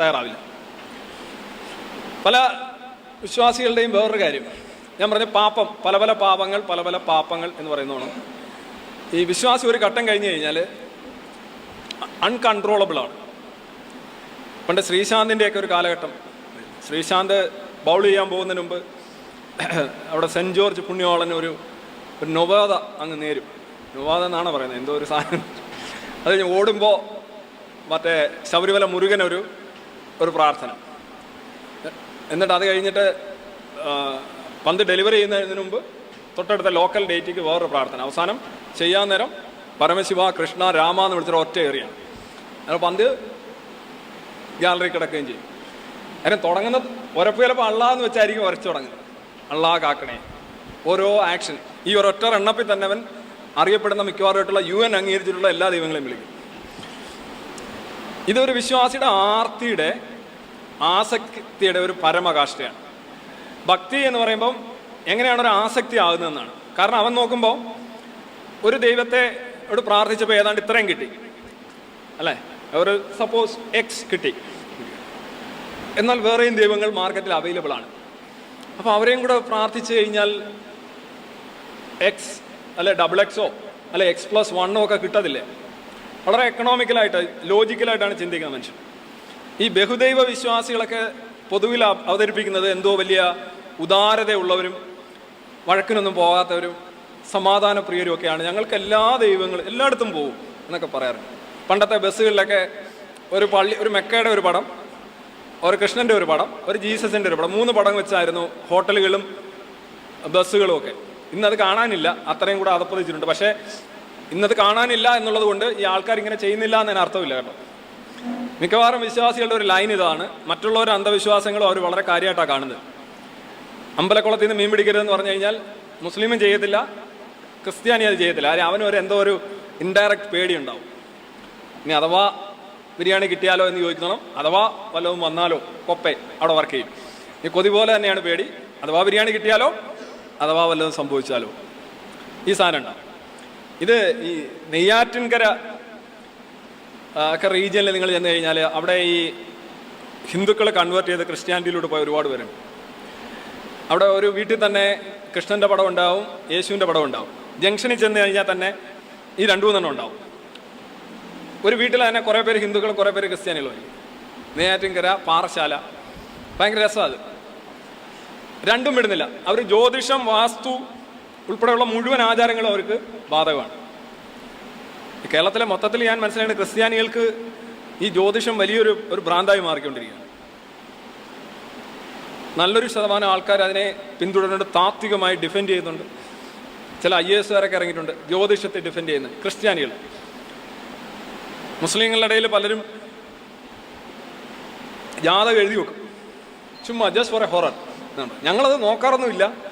തയ്യാറാവില്ല. പല വിശ്വാസികളുടെയും വേറൊരു കാര്യം. ഞാൻ പറഞ്ഞ പാപം പല പല പാപങ്ങൾ പല പല പാപങ്ങൾ എന്ന് പറയുന്നതാണ്. ഈ വിശ്വാസി ഒരു ഘട്ടം കഴിഞ്ഞ് കഴിഞ്ഞാൽ അൺകൺട്രോളബിൾ ആണ്. പണ്ട് ശ്രീശാന്തിന്റെയൊക്കെ ഒരു കാലഘട്ടം. ശ്രീശാന്ത് ബൗൾ ചെയ്യാൻ പോകുന്നതിന് മുമ്പ് അവിടെ സെന്റ് ജോർജ് പുണ്യോളൻ ഒരു ഒരു നൊവാദ അങ്ങ് നേരും. നൊവാദ എന്നാണ് പറയുന്നത് എന്തോ ഒരു സാധനം. അത് കഴിഞ്ഞ് ഓടുമ്പോൾ മറ്റേ ശബരിമല മുരുകൻ ഒരു പ്രാർത്ഥന. എന്നിട്ട് അത് കഴിഞ്ഞിട്ട് പന്ത് ഡെലിവറി ചെയ്യുന്നതിന് മുമ്പ് തൊട്ടടുത്ത ലോക്കൽ ഡേറ്റിക്ക് വേറൊരു പ്രാർത്ഥന. അവസാനം ചെയ്യാൻ നേരം പരമശിവ കൃഷ്ണ രാമ എന്ന് വിളിച്ചൊരു ഒറ്റ ഏറിയാണ് അങ്ങനെ പന്ത് ഗാലറി കിടക്കുകയും ചെയ്യും. അതിന് തുടങ്ങുന്ന ഉരപ്പ് ചിലപ്പോൾ അള്ളാന്ന് വെച്ചായിരിക്കും വരച്ചു തുടങ്ങുന്നത്. അള്ളാ കാക്കണേ. ഓരോ ആക്ഷൻ ഈ ഒരൊറ്റ എണ്ണപ്പിൽ തന്നെ അവൻ അറിയപ്പെടുന്ന മിക്കവാറുമായിട്ടുള്ള യു എൻ അംഗീകരിച്ചിട്ടുള്ള എല്ലാ ദൈവങ്ങളെയും വിളിക്കും. ഇതൊരു വിശ്വാസിയുടെ ആർത്തിയുടെ ആസക്തിയുടെ ഒരു പരമകാഷ്ടയാണ് ഭക്തി എന്ന് പറയുമ്പം എങ്ങനെയാണ് ഒരു ആസക്തി ആകുന്നതെന്നാണ്. കാരണം അവൻ നോക്കുമ്പോൾ ഒരു ദൈവത്തെ ഒരു പ്രാർത്ഥിച്ചപ്പോൾ ഏതാണ്ട് ഇത്രയും കിട്ടി. അല്ലേ? ഒരു സപ്പോസ് എക്സ് കിട്ടി. എന്നാൽ വേറെയും ദൈവങ്ങൾ മാർക്കറ്റിൽ അവൈലബിൾ ആണ്. അപ്പോൾ അവരെയും കൂടെ പ്രാർത്ഥിച്ചു കഴിഞ്ഞാൽ എക്സ് അല്ലെ ഡബിൾ എക്സോ അല്ലെ എക്സ് പ്ലസ് വണ്ണോ ഒക്കെ കിട്ടത്തില്ലേ? വളരെ എക്കണോമിക്കലായിട്ട് ലോജിക്കലായിട്ടാണ് ചിന്തിക്കുന്നത് മനുഷ്യൻ. ഈ ബഹുദൈവ വിശ്വാസികളൊക്കെ പൊതുവിൽ അവതരിപ്പിക്കുന്നത് എന്തോ വലിയ ഉദാരതയുള്ളവരും വഴക്കിനൊന്നും പോകാത്തവരും സമാധാനപ്രിയരും ഒക്കെയാണ്. ഞങ്ങൾക്ക് എല്ലാ ദൈവങ്ങളും എല്ലായിടത്തും പോകും എന്നൊക്കെ പറയാറുണ്ട്. പണ്ടത്തെ ബസ്സുകളിലൊക്കെ ഒരു പള്ളി ഒരു മെക്കയുടെ ഒരു പടം ഒരു കൃഷ്ണന്റെ ഒരു പടം ഒരു ജീസസിന്റെ ഒരു പടം മൂന്ന് പടം വെച്ചായിരുന്നു ഹോട്ടലുകളും ബസ്സുകളും ഒക്കെ. ഇന്നത് കാണാനില്ല. അത്രയും കൂടെ അതപ്പതിച്ചിട്ടുണ്ട്. പക്ഷേ ഇന്നത് കാണാനില്ല എന്നുള്ളത് കൊണ്ട് ഈ ആൾക്കാർ ഇങ്ങനെ ചെയ്യുന്നില്ല എന്നതിന് അർത്ഥമില്ല കേട്ടോ. മിക്കവാറും വിശ്വാസികളുടെ ഒരു ലൈൻ ഇതാണ്. മറ്റുള്ളവരുടെ അന്ധവിശ്വാസങ്ങളും അവർ വളരെ കാര്യമായിട്ടാണ് കാണുന്നത്. അമ്പലക്കുളത്തിൽ നിന്ന് മീൻ പിടിക്കരുതെന്ന് പറഞ്ഞു കഴിഞ്ഞാൽ മുസ്ലിമും ചെയ്യത്തില്ല ക്രിസ്ത്യാനി അത് ചെയ്യത്തില്ല. അല്ലെങ്കിൽ അവനും ഒരു എന്തോ ഒരു ഇൻഡയറക്റ്റ് പേടിയുണ്ടാവും. ഇനി അഥവാ ബിരിയാണി കിട്ടിയാലോ എന്ന് ചോദിക്കണം അഥവാ വല്ലതും വന്നാലോ കൊപ്പേ അവിടെ വർക്ക് ചെയ്യും. ഈ കൊതി പോലെ തന്നെയാണ് പേടി. അഥവാ ബിരിയാണി കിട്ടിയാലോ അഥവാ വല്ലതും സംഭവിച്ചാലോ. ഈ സാധനം ഉണ്ടാവും. ഇത് ഈ നെയ്യാറ്റിൻകര ഒക്കെ റീജിയനിൽ നിങ്ങൾ ചെന്ന് കഴിഞ്ഞാൽ അവിടെ ഈ ഹിന്ദുക്കളെ കൺവേർട്ട് ചെയ്ത് ക്രിസ്ത്യാനിറ്റിയിലൂടെ പോയ ഒരുപാട് പേരുണ്ട് അവിടെ ഒരു വീട്ടിൽ തന്നെ കൃഷ്ണന്റെ പടം ഉണ്ടാവും യേശുവിന്റെ പടം ഉണ്ടാവും. ജംഗ്ഷനിൽ ചെന്ന് കഴിഞ്ഞാൽ തന്നെ ഈ രണ്ടു മൂന്നെണ്ണം ഉണ്ടാവും. ഒരു വീട്ടിൽ തന്നെ കുറേ പേര് ഹിന്ദുക്കളും കുറേ പേര് ക്രിസ്ത്യാനികളും വരും നെയ്യാറ്റിൻകര പാറശാല ഭയങ്കര രസമാണ് അത്. രണ്ടും വിടുന്നില്ല. അവർ ജ്യോതിഷം വാസ്തു ഉൾപ്പെടെയുള്ള മുഴുവൻ ആചാരങ്ങളും അവർക്ക് ബാധകമാണ്. കേരളത്തിലെ മൊത്തത്തിൽ ഞാൻ മനസ്സിലാക്കുന്നത് ക്രിസ്ത്യാനികൾക്ക് ഈ ജ്യോതിഷം വലിയൊരു ഒരു ഭ്രാന്തായി മാറിക്കൊണ്ടിരിക്കുകയാണ്. നല്ലൊരു ശതമാനം ആൾക്കാർ അതിനെ പിന്തുടരുന്നുണ്ട് താത്വികമായി ഡിഫെൻഡ് ചെയ്യുന്നുണ്ട്. ചില ഐ എസ് കാരൊക്കെ ഇറങ്ങിയിട്ടുണ്ട് ജ്യോതിഷത്തെ ഡിഫെൻഡ് ചെയ്യുന്നത് ക്രിസ്ത്യാനികൾ. മുസ്ലിങ്ങളുടെ ഇടയിൽ പലരും ജാതകം എഴുതി വെക്കും. ചുമ്മാ ജസ്റ്റ് ഫോർ എ ഹൊറർ ഞങ്ങളത് നോക്കാറൊന്നുമില്ല.